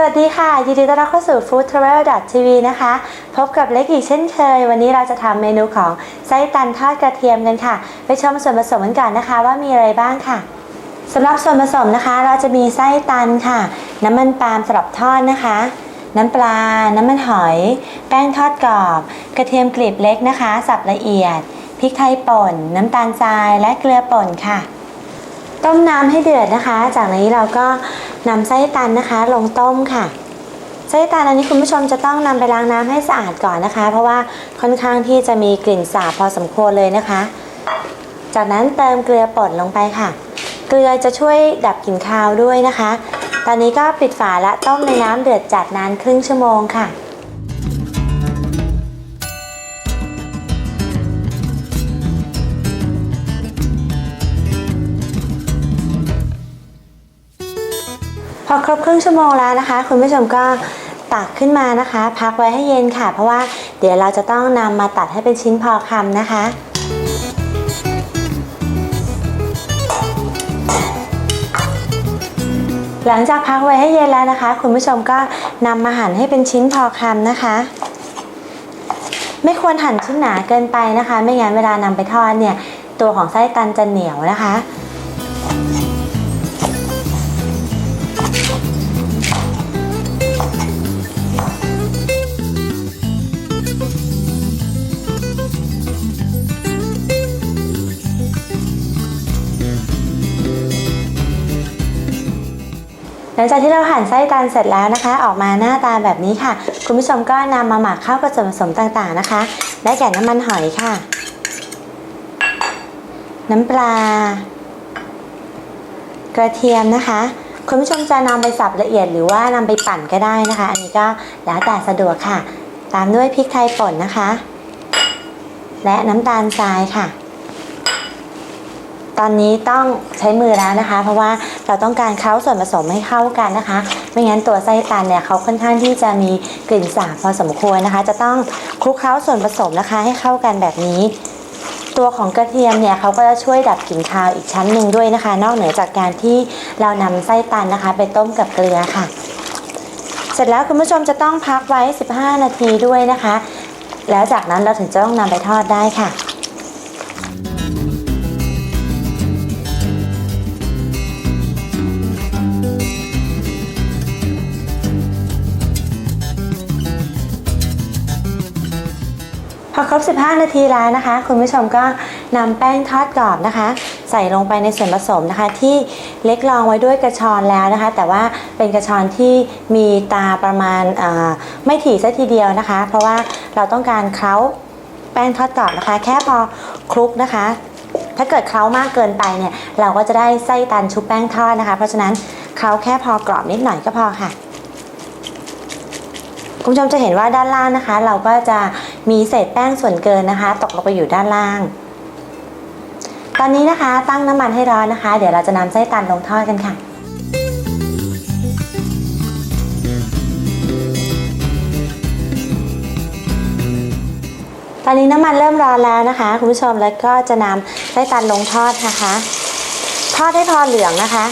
สวัสดีค่ะ ยินดีต้อนรับเข้าสู่ Food Travel TV นะคะ พบกับเล็กอีกเช่นเคย วันนี้เราจะทำเมนูของไส้ตันทอดกระเทียมกันค่ะ ไปชมส่วนผสมกันก่อนนะคะ ว่ามีอะไรบ้างค่ะสำหรับส่วนผสมนะคะ เราจะมีไส้ตันค่ะ น้ำมันปาล์มสำหรับทอดนะคะ น้ำปลา น้ำมันหอย แป้งทอดกรอบ กระเทียมกลีบเล็กนะคะ สับละเอียด พริกไทยป่น น้ำตาลทราย และเกลือป่นค่ะ ต้มน้ำให้เดือดนะคะ จากนี้เราก็นำไส้ตันนะคะ ลงต้มค่ะ ไส้ตันอันนี้คุณผู้ชมจะต้องนำไปล้างน้ำให้สะอาดก่อนนะคะ เพราะว่าค่อนข้างที่จะมีกลิ่นสาบพอสมควรเลยนะคะ จากนั้นเติมเกลือป่นลงไปค่ะ เกลือจะช่วยดับกลิ่นคาวด้วยนะคะ ตอนนี้ก็ปิดฝาและต้มในน้ำเดือดจัดนานครึ่งชั่วโมงค่ะ พอครบครึ่งชั่วโมงแล้วนะคะ คุณผู้ชมก็ตักขึ้นมานะคะ พักไว้ให้เย็นค่ะ เพราะว่าเดี๋ยวเราจะต้องนำมาตัดให้เป็นชิ้นพอคำนะคะหลังจากพักไว้ให้เย็นแล้วนะคะ คุณผู้ชมก็นำมาหั่นให้เป็นชิ้นพอคำนะคะ ไม่ควรหั่นชิ้นหนาเกินไปนะคะ ไม่งั้นเวลานำไปทอดเนี่ย ตัวของไส้ตันจะเหนียวนะคะ หลังจากที่เราหั่นไส้ตันเสร็จแล้วนะคะ ออกมาหน้าตาแบบนี้ค่ะ คุณผู้ชมก็นำมาหมักเข้ากับส่วนผสมต่างๆนะคะ ได้แก่น้ำมันหอยค่ะ น้ำปลา กระเทียมนะคะ คุณผู้ชมจะนำไปสับละเอียดหรือว่านำไปปั่นก็ได้นะคะ อันนี้ก็แล้วแต่สะดวกค่ะ ตามด้วยพริกไทยป่นนะคะ และน้ำตาลทรายค่ะ ตอนนี้ต้องใช้มือแล้วนะคะ เพราะว่าเราต้องการเคล้าส่วนผสมให้เข้ากันนะคะ ไม่งั้นตัวไส้ตันเนี่ยเขาค่อนข้างที่จะมีกลิ่นสาบพอสมควรนะคะ จะต้องคลุกเคล้าส่วนผสมนะคะ ให้เข้ากันแบบนี้ ตัวของกระเทียมเนี่ยเขาก็จะช่วยดับกลิ่นคาวอีกชั้นหนึ่งด้วยนะคะ นอกเหนือจากการที่เรานำไส้ตันนะคะ ไปต้มกับเกลือค่ะ เสร็จแล้วคุณผู้ชมจะต้องพักไว้ 15 นาทีด้วยนะคะ แล้วจากนั้นเราถึงจะต้องนำไปทอดได้ค่ะ อครบ 15 นาทีแล้วนะคะ คุณผู้ชมก็นำแป้งทอดกรอบนะคะ ใส่ลงไปในส่วนผสมนะคะ ที่เล็กรองไว้ด้วยกระชอนแล้วนะคะ แต่ว่าเป็นกระชอนที่มีตาประมาณไม่ถี่ซะทีเดียวนะคะ เพราะว่าเราต้องการเคล้าแป้งทอดกรอบนะคะ แค่พอคลุกนะคะ ถ้าเกิดเคล้ามากเกินไปเนี่ย เราก็จะได้ไส้ตันชุบแป้งทอดนะคะ เพราะฉะนั้นเคล้าแค่พอกรอบนิดหน่อยก็พอค่ะ คุณผู้ชมจะเห็นว่าด้านล่างนะคะ เราก็จะมีเศษแป้งส่วนเกินนะคะ ตกลงไปอยู่ด้านล่าง ตอนนี้นะคะตั้งน้ำมันให้ร้อนนะคะ เดี๋ยวเราจะนำไส้ตันลงทอดกันค่ะตอนนี้น้ำมันเริ่มร้อนแล้วนะคะคุณผู้ชมแล้วก็จะนำไส้ตันลงทอดนะคะ ทอดให้พอเหลืองนะคะ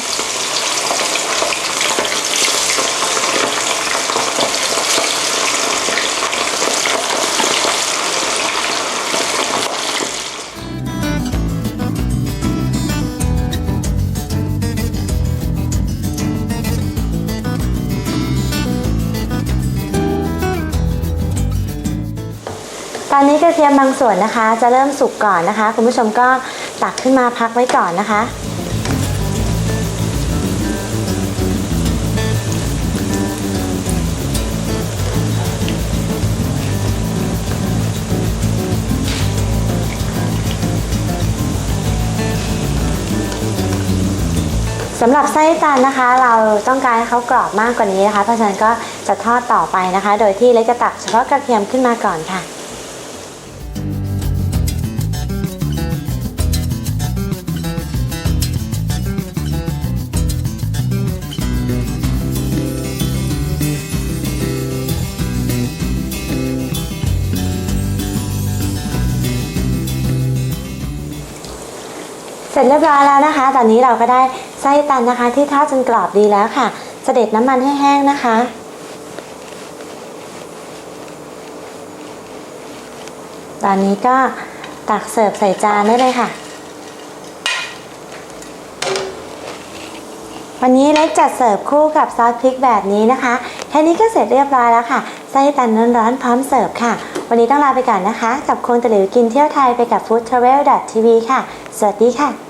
อนนี้กระเทียมบางส่วนนะคะ จะเริ่มสุกก่อนนะคะ คุณผู้ชมก็ตักขึ้นมาพักไว้ก่อนนะคะสำหรับไส้ตันนะคะ เราต้องการให้เขากรอบมากกว่านี้นะคะ เพราะฉะนั้นก็จะทอดต่อไปนะคะ โดยที่เล็กจะตักเฉพาะกระเทียมขึ้นมาก่อนค่ะ สร็จเรียบร้อยแล้วนะคะ ตอนนี้เราก็ได้ไส้ตันนะคะ ที่ทอดจนกรอบดีแล้วค่ะ เสด็จน้ำมันให้แห้งนะคะ ตอนนี้ก็ตักเสิร์ฟใส่จานได้เลยค่ะ วันนี้เล็กจัดเสิร์ฟคู่กับซอสพริกแบบนี้นะคะ แค่นี้ก็เสร็จเรียบร้อยแล้วค่ะ ไส้ตันร้อนๆพร้อมเสิร์ฟค่ะ วันนี้ต้องลาไปก่อนนะคะ กับโคนตะหลิวกินเที่ยวไทยไปกับ foodtravel.tv ค่ะ สวัสดีค่ะ